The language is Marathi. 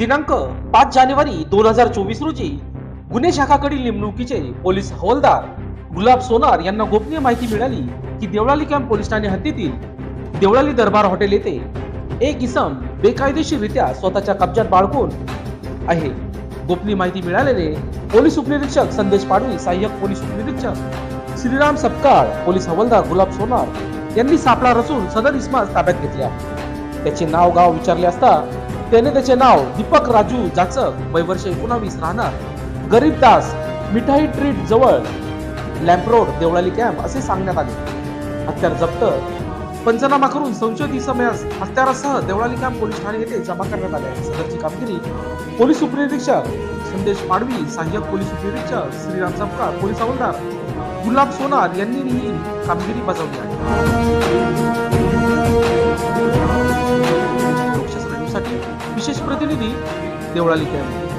दिनांक पाच जानेवारी दोन हजार चोवीस रोजी गुन्हे शाखाकडील नेमणुकीचे पोलीस हवालदार गुलाब सोनार यांना गोपनीय माहिती मिळाली की देवळाली कॅम्प पोलीस ठाणे हद्दीतील देवळाली दरबार हॉटेल येथे एक इसम बेकायदेशीरित्या स्वतःच्या कब्जात बाळगून आहे. गोपनीय माहिती मिळालेले पोलीस उपनिरीक्षक संदेश पाडवी सहाय्यक पोलीस उपनिरीक्षक श्रीराम सपकाळ पोलीस हवालदार गुलाब सोनार यांनी सापळा रचून सदर इसमास ताब्यात घेतल्या. त्याचे नाव गाव विचारले असता त्याने त्याचे नाव दीपक राजू जाचक वय वर्ष एकोणावीस राहणार. गरीबदास मिठाई ट्रीट जवळ लॅम्परोड देवळाली कॅम्प असे सांगण्यात आले. हत्यार जप्त. पंचनामा करून संशयित इसमयास हत्यारासह देवळाली कॅम्प पोलीस ठाणे येथे जमा करण्यात आले. सदरची कामगिरी पोलीस उपनिरीक्षक संदेश पाडवी सहाय्यक पोलीस उपनिरीक्षक श्रीराम चपका पोलीस हवालदार गुलाब सोनार यांनी ही कामगिरी बजावली आहे. विशेष प्रतिनिधी देवळाली कॅम्प